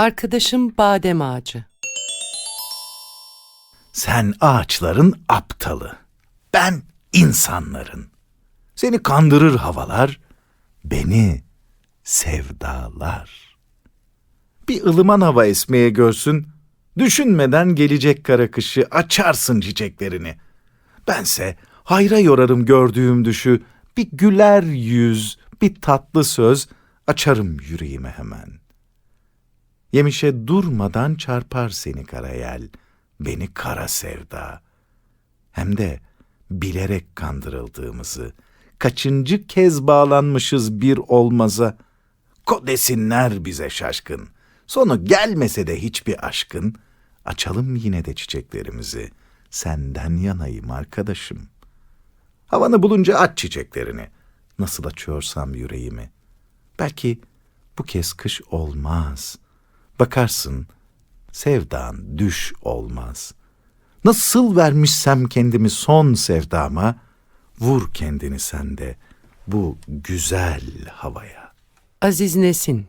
Arkadaşım badem ağacı. Sen ağaçların aptalı. Ben insanların. Seni kandırır havalar, beni sevdalar. Bir ılıman hava esmeye görsün, düşünmeden gelecek kara kışı açarsın çiçeklerini. Bense hayra yorarım gördüğüm düşü, bir güler yüz, bir tatlı söz açarım yüreğime hemen. Yemişe durmadan çarpar seni karayel, beni kara sevda. Hem de bilerek kandırıldığımızı, kaçıncı kez bağlanmışız bir olmaza. Ko desinler bize şaşkın. Sonu gelmese de hiçbir aşkın, açalım yine de çiçeklerimizi. Senden yanayım arkadaşım. Havanı bulunca aç çiçeklerini. Nasıl açıyorsam yüreğimi. Belki bu kez kış olmaz. Bakarsın sevdan düş olmaz. Nasıl vermişsem kendimi son sevdama, vur kendini sen de bu güzel havaya. Aziz Nesin.